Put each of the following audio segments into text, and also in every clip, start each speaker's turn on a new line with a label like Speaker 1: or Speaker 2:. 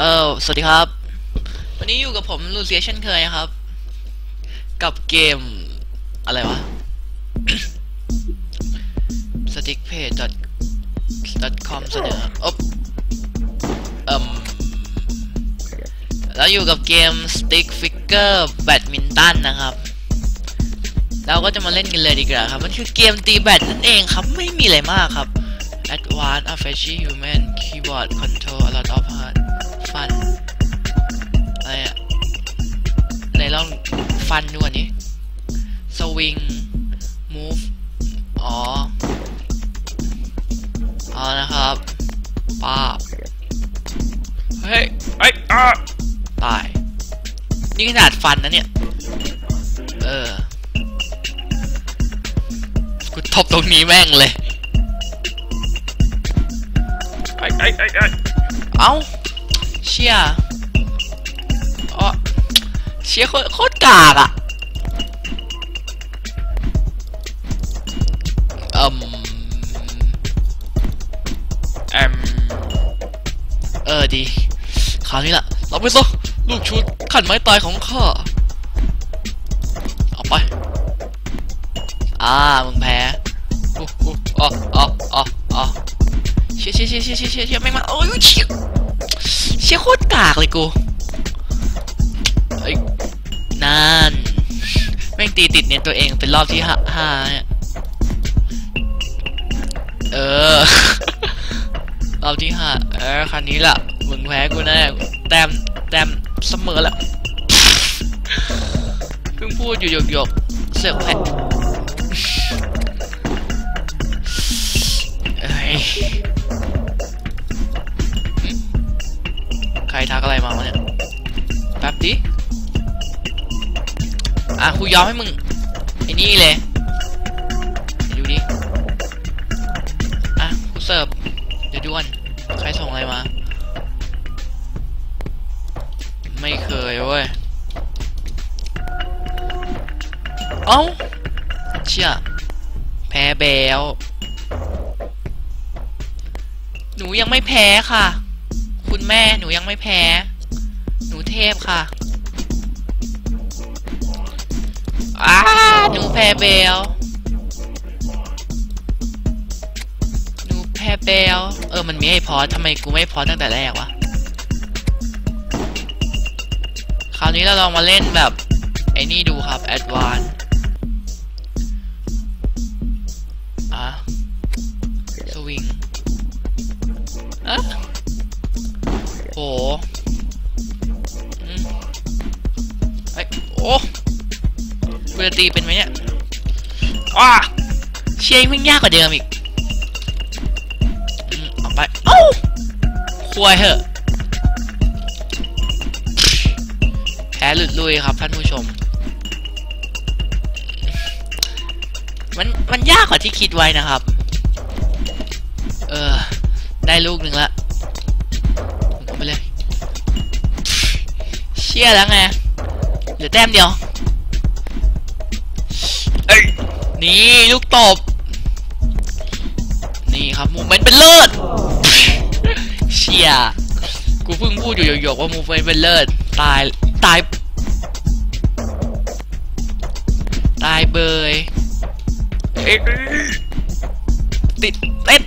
Speaker 1: เออสวัสดีครับ วันนี้อยู่กับผมลูเซียเช่นเคยครับ กับเกม อะไรวะ stickpage.com เสนออบเอ่มแล้วอยู่กับเกม Stick Figure Badminton นะครับ เราก็จะมาเล่นกันเลยดีกว่าครับ มันคือเกมตีแบดนั่นเองครับ ไม่มีอะไรมากครับ Advanced Apache Human Keyboard Control a lot of hard ฟันดูอันนี้ Swing Move อ๋อเอานะครับป้าบเฮ้ยไอ้ยอะตาย นี่ขนาดฟันนะเนี่ย เออ กูทบตรงนี้แม่งเลย
Speaker 2: ไอ้ไอ้ไอ้ไอ้
Speaker 1: เอ้า เชี่ยอ๋อ เชี่ยโคตรโคตรกากอะอืมแอมเออดีคราวนี้ล่ะเราไปซะลูกชุดขันไม้ตายของข้าเอาไป อ่า มึงแพ้อ๋ออ๋ออ๋ออ๋อเชี่ยเชี่ยเชี่ยเชี่ยเชี่ยเชี่ยไม่มาโอ้ยเชี่ยเชี่ยโคตรกากเลยกู ตีติดเนี่ยตัวเองเป็นรอบที่ห้าห้าเออ รอบที่ห้าเออคันนี้ล่ะมึงแพ้กูแน่แต้มแต้มเสมอแล้วเพิ่งพูดอยู่หยกๆเสือกแพ้เอ้ยใครทักอะไรมาวะเนี่ย แป๊บดิ อะกูยอมให้มึงไอ้นี่เลยดูดิอะกูเสิร์ฟเดี๋ยวด่วนใครส่งอะไรมา ไม่เคยเว้ยเอ้าเชี่ยแพ้แบวหนูยังไม่แพ้ค่ะ คุณแม่หนูยังไม่แพ้ หนูเทพค่ะ แพ้แบวหนูแพ้แบวเออ มันมีให้พอทำไมกูไม่พอตั้งแต่แรกวะ คราวนี้เราลองมาเล่นแบบ ไอ้นี่ดูครับ Advance อะ สวิงอะโหเอ้ยโอ้กูจะตีเป็นไหมเนี่ย อ้าเชียร์มันยากกว่าเดิมอีกอืมเอกไปเอ้าควายเหอะแพ้หลุดลุยครับท่านผู้ชม มัน มันยากกว่าที่คิดไว้นะครับ เออ ได้ลูกหนึ่งละไปเลย เชี่ยแล้วไง เหลือแต้มเดียว
Speaker 2: เอ้ย
Speaker 1: นี่ลูกตบ นี่ครับมูเมนต์เป็นเลิศเชี่ยกูเพิ่งพูดอยู่หยกๆว่ามูเมนต์เป็นเลิศตายตาย ตายเบยติดเน็ต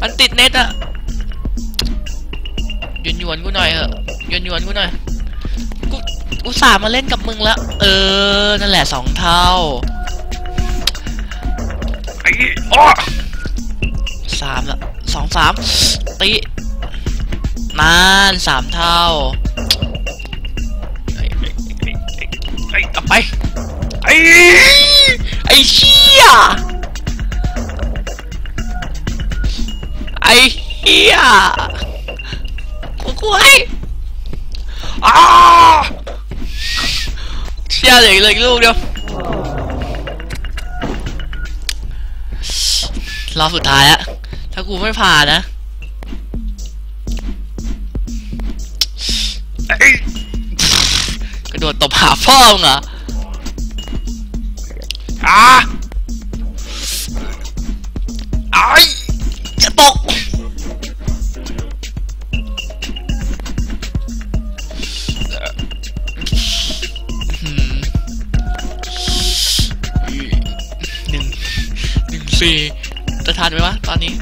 Speaker 1: มันติดเน็ตอะหยวนหยวนกูหน่อยเหอะหยวนหยวนกูหน่อยกู อุตส่าห์มาเล่นกับมึงแล้ว เออ นั่นแหละสองเท่า
Speaker 2: ไอ้อ้อ
Speaker 1: สามละสองสามตีนานสามเท่า
Speaker 2: ไอ้ไอ้ไอ้ไอ้ไอ้
Speaker 1: กลับไป
Speaker 2: ไอ้
Speaker 1: ไอ้เชี่ยไอ้เหี้ยกูกูให้
Speaker 2: อ้า
Speaker 1: เชี่ ยเหลืออีกเลยลูกเดียวรอบสุดท้ายแล้วถ้ากูไม่ผ่านนะกระโดดตบหาพ่อมึงเหรอ
Speaker 2: อ้า
Speaker 1: สี่จะทันไหมวะตอนนี้